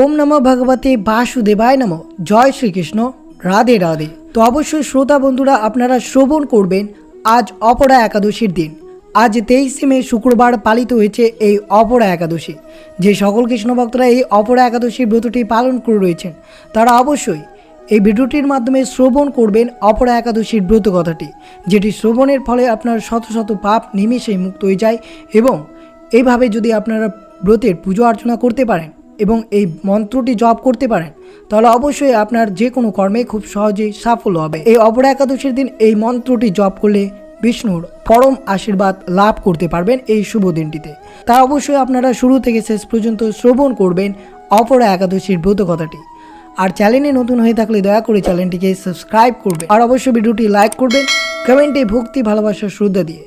ওম নমঃ ভগবতে বাসুদেবায় নম। জয় শ্রীকৃষ্ণ। রাধে রাধে। তো অবশ্যই শ্রোতা বন্ধুরা, আপনারা শ্রবণ করবেন আজ অপরা একাদশীর দিন। আজ তেইশে মে শুক্রবার পালিত হয়েছে এই অপরা একাদশী। যে সকল কৃষ্ণ ভক্তরা এই অপরা একাদশীর ব্রতটি পালন করে রয়েছেন, তারা অবশ্যই এই ভিডিওটির মাধ্যমে শ্রবণ করবেন অপরা একাদশীর ব্রত কথাটি, যেটি শ্রবণের ফলে আপনার শত শত পাপ নিমেষেই মুক্ত হয়ে যায় এবং এইভাবে যদি আপনারা ব্রতের পুজো অর্চনা করতে পারেন এবং এই মন্ত্রটি জপ করতে পারেন, তাহলে অবশ্যই আপনার যে কোনো কর্মে খুব সহজেই সাফল্য হবে। এই অপরা একাদশীর দিন এই মন্ত্রটি জপ করলে বিষ্ণুর পরম আশীর্বাদ লাভ করতে পারবেন এই শুভ দিনটিতে। তা অবশ্যই আপনারা শুরু থেকে শেষ পর্যন্ত শ্রবণ করবেন অপরা একাদশীর ব্রত কথাটি আর চ্যানেলে নতুন হয়ে থাকলে দয়া করে চ্যানেলটিকে সাবস্ক্রাইব করবেন। আর অবশ্যই ভিডিওটি লাইক করবেন, কমেন্টে ভক্তি ভালোবাসা শ্রদ্ধা দিয়ে।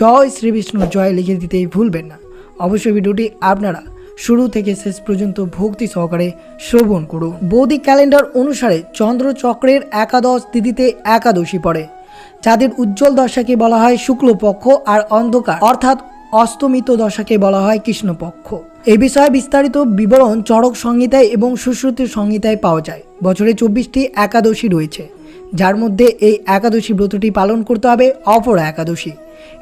জয় শ্রী বিষ্ণু, জয় লিখে দিতেই ভুলবেন না। অবশ্যই ভিডিওটি আপনারা শুরু থেকে শেষ পর্যন্ত ভক্তি সহকারে শ্রবণ করুন। বৌদ্ধিক ক্যালেন্ডার অনুসারে চন্দ্রচক্রের একাদশ তিথিতে একাদশী পড়ে। যাদের উজ্জ্বল দশাকে বলা হয় শুক্লপক্ষ আর অন্ধকার, অর্থাৎ অস্তমিত দশাকে বলা হয় কৃষ্ণপক্ষ। এই বিষয়ে বিস্তারিত বিবরণ চরক সংহিতায় এবং সুশ্রুতি সংহিতায় পাওয়া যায়। বছরে চব্বিশটি একাদশী রয়েছে। যার মধ্যে এই একাদশী ব্রতটি পালন করতে হবে অপর একাদশী।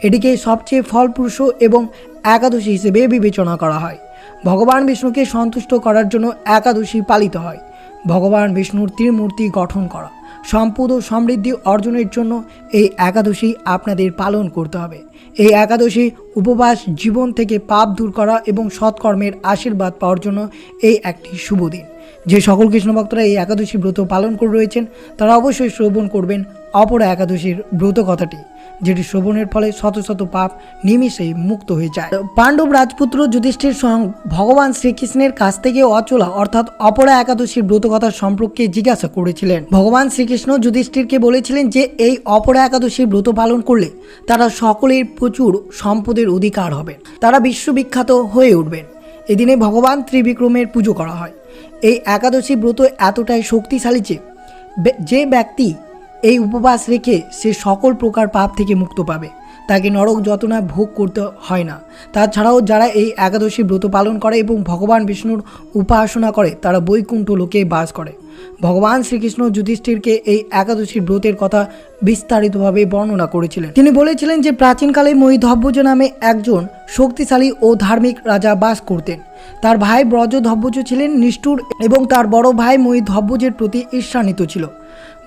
এটিকে সবচেয়ে ফলপ্রসূ এবং একাদশী হিসেবে বিবেচনা করা হয়। ভগবান বিষ্ণুকে সন্তুষ্ট করার জন্য একাদশী পালিত হয়। ভগবান বিষ্ণুর ত্রিমূর্তি গঠন করা, সম্পদ ও সমৃদ্ধি অর্জনের জন্য এই একাদশী আপনাদের পালন করতে হবে। এই একাদশী উপবাস, জীবন থেকে পাপ দূর করা এবং সৎকর্মের আশীর্বাদ পাওয়ার জন্য এই একটি শুভ দিন। যে সকল কৃষ্ণ ভক্তরা এই একাদশী ব্রত পালন করে রয়েছেন, তারা অবশ্যই শ্রবণ করবেন অপর একাদশীর ব্রত কথাটি। যেটি শ্রবণের ফলে শত শত পাপ নিমিষেই মুক্ত হয়ে যায়। পাণ্ডব রাজপুত্র যুধিষ্ঠির স্বয়ং ভগবান শ্রীকৃষ্ণের কাছ থেকে অচলা অর্থাৎ অপরা একাদশীর ব্রত কথা সম্পর্কে জিজ্ঞাসা করেছিলেন। ভগবান শ্রীকৃষ্ণ যুধিষ্ঠিরকে বলেছিলেন যে, এই অপরা একাদশীর ব্রত পালন করলে তারা সকলের প্রচুর সম্পদের অধিকার হবে। তারা বিশ্ববিখ্যাত হয়ে উঠবেন এদিনে ভগবান ত্রিবিক্রমের পুজো করা হয়। এই একাদশী ব্রত এতটাই শক্তিশালী যে ব্যক্তি এই উপবাস রেখে সে সকল প্রকার পাপ থেকে মুক্ত পাবে। তাকে নরক যতনা ভোগ করতে হয় না। তাছাড়াও যারা এই একাদশী ব্রত পালন করে এবং ভগবান বিষ্ণুর উপাসনা করে, তারা বৈকুণ্ঠ লোকে বাস করে। ভগবান শ্রীকৃষ্ণ যুধিষ্ঠিরকে এই একাদশীর ব্রতের কথা বিস্তারিতভাবে বর্ণনা করেছিলেন। তিনি বলেছিলেন যে, প্রাচীনকালে মহিধব্বজ নামে একজন শক্তিশালী ও ধার্মিক রাজা বাস করতেন। তার ভাই ব্রজধ্বজ ছিলেন নিষ্ঠুর এবং তার বড় ভাই মহিধব্বজের প্রতি ঈর্ষান্বিত ছিল।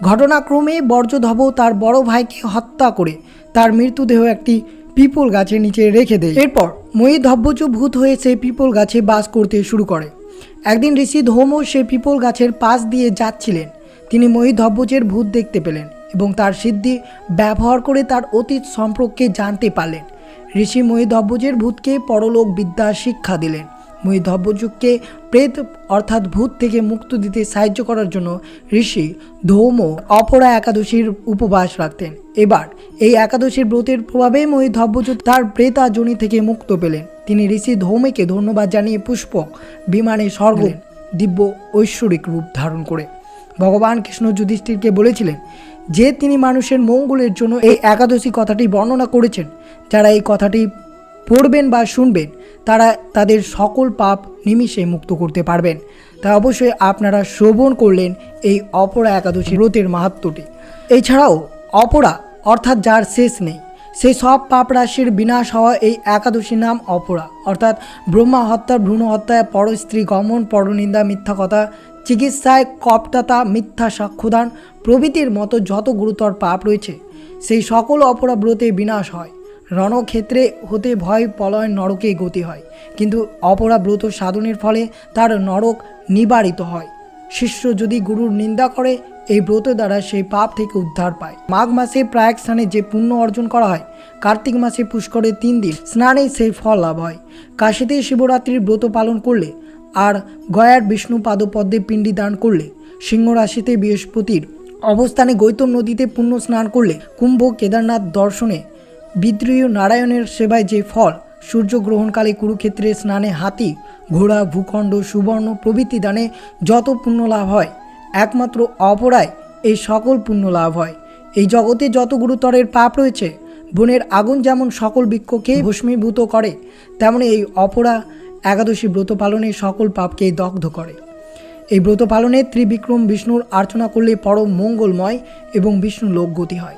ঘটনাক্রমে বর্জধব তার বড় ভাইকে হত্যা করে তার মৃতদেহ একটি পিপল গাছের নিচে রেখে দেয়। এরপর মহিধব্বজ ভূত হয়ে সে পিপল গাছে বাস করতে শুরু করে। একদিন ঋষি ধৌম সে পিপল গাছের পাশ দিয়ে যাচ্ছিলেন। তিনি মহিধব্বজের ভূত দেখতে পেলেন এবং তার সিদ্ধি ব্যবহার করে তার অতীত সম্পর্কে জানতে পারলেন। ঋষি মহিধব্বজের ভূতকে পরলোক বিদ্যা শিক্ষা দিলেন। মহিধব্বযুগকে প্রেত অর্থাৎ ভূত থেকে মুক্ত দিতে সাহায্য করার জন্য ঋষি ধৌম অপরা একাদশীর উপবাস রাখতেন। এবার এই একাদশীর ব্রতের প্রভাবে মহিধব্বজ তার প্রেতাজনি থেকে মুক্ত পেলেন। তিনি ঋষি ধৌমেকে ধন্যবাদ জানিয়ে পুষ্পক বিমানে স্বর্গ দিব্য ঐশ্বরিক রূপ ধারণ করে। ভগবান কৃষ্ণ যুধিষ্ঠিরকে বলেছিলেন যে তিনি মানুষের মঙ্গলের জন্য এই একাদশী কথাটি বর্ণনা করেছেন। যারা এই কথাটি পড়বেন বা শুনবেন, তারা তাদের সকল পাপ নিমিষে মুক্ত করতে পারবেন। তা অবশ্যই আপনারা শ্রবণ করলেন এই অপরা একাদশী ব্রতের মাহাত্ম্যটি এছাড়াও অপরা, অর্থাৎ যার শেষ নেই সেই সব পাপ রাশির বিনাশ হওয়া এই একাদশী নাম অপরা। অর্থাৎ ব্রহ্মা হত্যা, ভ্রূণ হত্যা পরস্ত্রী গমন পরনিন্দা মিথ্যা কথা, চিকিৎসায় কপটাতা, মিথ্যা সাক্ষ্যদান প্রভৃতির মতো যত গুরুতর পাপ রয়েছে, সেই সকল অপরা ব্রতে বিনাশ হয়। রণক্ষেত্রে হতে ভয় পলয় নরকে গতি হয়। কিন্তু অপরা ব্রত সাধনের ফলে তার নরক নিবারিত হয়। শিষ্য যদি গুরুর নিন্দা করে, এই ব্রত দ্বারা সেই পাপ থেকে উদ্ধার পায়। মাঘ মাসে প্রায় স্থানে যে পুণ্য অর্জন করা হয়, কার্তিক মাসে পুষ্করে তিন দিন স্নানে সেই ফল লাভ হয়। কাশীতে শিবরাত্রির ব্রত পালন করলে আর গয়ার বিষ্ণু পাদপদ্মে পিণ্ডি দান করলে, সিংহ রাশিতে বৃহস্পতির অবস্থানে গৌতম নদীতে পুণ্য স্নান করলে কুম্ভ কেদারনাথ দর্শনে বিদ্রোহী নারায়ণের সেবায় যে ফল, সূর্যগ্রহণকালে কুরুক্ষেত্রে স্নানে হাতি, ঘোড়া, ভূখণ্ড, সুবর্ণ প্রভৃতি দানে যত পুণ্য লাভ হয়, একমাত্র অপরায় এই সকল পুণ্য লাভ হয়। এই জগতে যত গুরুতরের পাপ রয়েছে, বনের আগুন যেমন সকল বৃক্ষকে ভস্মীভূত করে, তেমনি এই অপরা একাদশী ব্রত পালনে সকল পাপকে দগ্ধ করে। এই ব্রত পালনে ত্রিবিক্রম বিষ্ণুর আর্চনা করলে পরম মঙ্গলময় এবং বিষ্ণু লোকগতি হয়।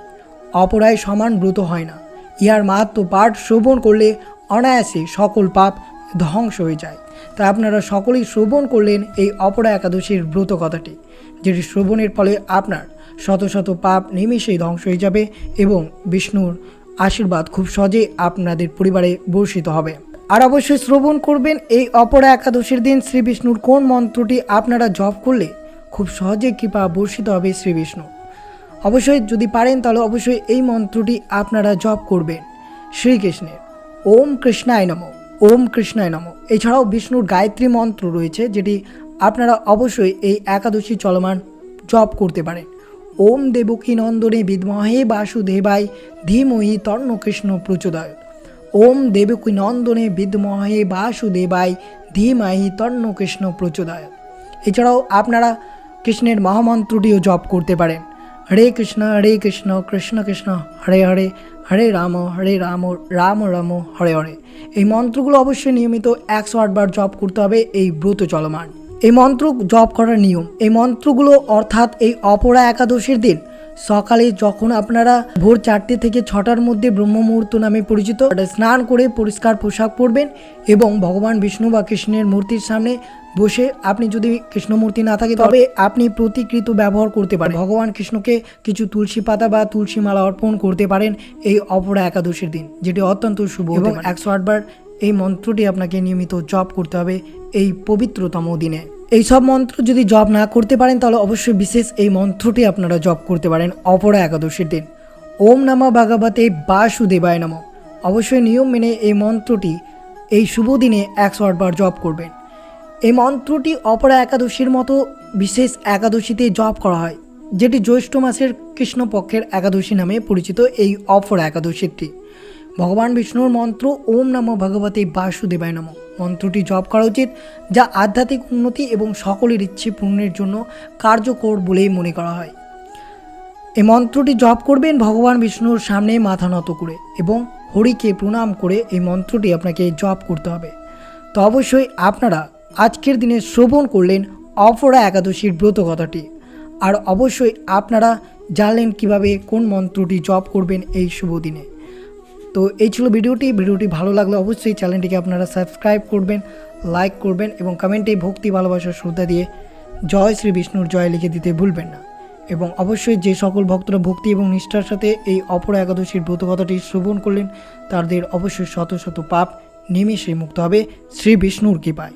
অপরায় সমান ব্রত হয় না। ইহার মাহাত্ম পাঠ শ্রবণ করলে অনায়াসে সকল পাপ ধ্বংস হয়ে যায়। তাই আপনারা সকলেই শ্রবণ করলেন এই অপরা একাদশীর ব্রত কথাটি, যেটি শ্রবণের ফলে আপনার শত শত পাপ নিমেষেই ধ্বংস হয়ে যাবে এবং বিষ্ণুর আশীর্বাদ খুব সহজে আপনাদের পরিবারে বর্ষিত হবে। আর অবশ্যই শ্রবণ করবেন এই অপরা একাদশীর দিন শ্রী বিষ্ণুর কোন মন্ত্রটি আপনারা জপ করলে খুব সহজে কৃপা বর্ষিত হবে শ্রী বিষ্ণু অবশ্যই যদি পারেন, তাহলে অবশ্যই এই মন্ত্রটি আপনারা জপ করবেন। শ্রীকৃষ্ণের ওম কৃষ্ণায় নম, ওম কৃষ্ণায় নম। এছাড়াও বিষ্ণুর গায়ত্রী মন্ত্র রয়েছে, যেটি আপনারা অবশ্যই এই একাদশী চলমান জপ করতে পারেন। ওম দেবকী নন্দনে বিদ্মহে বাসুদেবায় ধীমহি তর্ণ কৃষ্ণ প্রচোদয়। ওম দেবকী নন্দনে বিদ্মহে বাসুদেবায় ধীমাহি তর্ণ কৃষ্ণ প্রচোদয়। এছাড়াও আপনারা কৃষ্ণের মহামন্ত্রটিও জপ করতে পারেন। হরে কৃষ্ণ হরে কৃষ্ণ কৃষ্ণ কৃষ্ণ, হরে হরে হরে রাম হরে রাম রাম রাম, হরে হরে। এই মন্ত্রগুলো অবশ্যই নিয়মিত একশো আটবার জপ করতে হবে এই ব্রত চলমান। এই মন্ত্র জপ করার নিয়ম। এই মন্ত্রগুলো অর্থাৎ এই অপরা একাদশীর দিন, সকালে যখন আপনারা ভোর চারটে থেকে ছটার মধ্যে ব্রহ্ম মুহূর্ত নামে পরিচিত, স্নান করে পরিষ্কার পোশাক পরবেন এবং ভগবান বিষ্ণু বা কৃষ্ণের মূর্তির সামনে বসে আপনি যদি কৃষ্ণমূর্তি না থাকে তবে আপনি প্রতিকৃত ব্যবহার করতে পারেন। ভগবান কৃষ্ণকে কিছু তুলসী পাতা বা তুলসী মালা অর্পণ করতে পারেন এই অপরা একাদশীর দিন যেটি অত্যন্ত শুভ এবং একশো আটবার এই মন্ত্রটি আপনাকে নিয়মিত জপ করতে হবে এই পবিত্রতম দিনে। এই সব মন্ত্র যদি জপ না করতে পারেন তাহলে অবশ্যই বিশেষ এই মন্ত্রটি আপনারা জপ করতে পারেন অপরা একাদশীর দিন। ওম নামা ভাগবতে বাসুদেবায় নম। অবশ্যই নিয়ম মেনে এই মন্ত্রটি এই শুভ দিনে একশো আটবার জপ করবেন। এই মন্ত্রটি অপরা একাদশীর মতো বিশেষ একাদশীতে জপ করা হয়, যেটি জ্যৈষ্ঠ মাসের কৃষ্ণপক্ষের একাদশী নামে পরিচিত এই অপরা একাদশীটি। ভগবান বিষ্ণুর মন্ত্র ওম নম ভগবতে বাসুদেবায় নম। মন্ত্রটি জপ করা উচিত, যা আধ্যাত্মিক উন্নতি এবং সকলের ইচ্ছে পূর্ণের জন্য কার্যকর বলেই মনে করা হয়। এই মন্ত্রটি জপ করবেন ভগবান বিষ্ণুর সামনে মাথা নত করে এবং হরিকে প্রণাম করে এই মন্ত্রটি আপনাকে জপ করতে হবে। তো অবশ্যই আপনারা আজকের দিনে শ্রবণ করলেন অপরা একাদশীর ব্রত কথাটি আর অবশ্যই আপনারা জানলেন কীভাবে কোন মন্ত্রটি জপ করবেন এই শুভ দিনে। তো এই ছিল ভিডিওটি। ভিডিওটি ভালো লাগলে অবশ্যই চ্যানেলটিকে আপনারা সাবস্ক্রাইব করবেন, লাইক করবেন এবং কমেন্টে ভক্তি ভালোবাসার শ্রদ্ধা দিয়ে জয় শ্রী বিষ্ণুর জয় লিখে দিতে ভুলবেন না। এবং অবশ্যই যে সকল ভক্তরা ভক্তি এবং নিষ্ঠার সাথে এই অপর একাদশীর ব্রত কথাটি শ্রবণ করলেন, তাদের অবশ্যই শত শত পাপ নিমেষে মুক্ত হবে শ্রী বিষ্ণুর কৃপায়।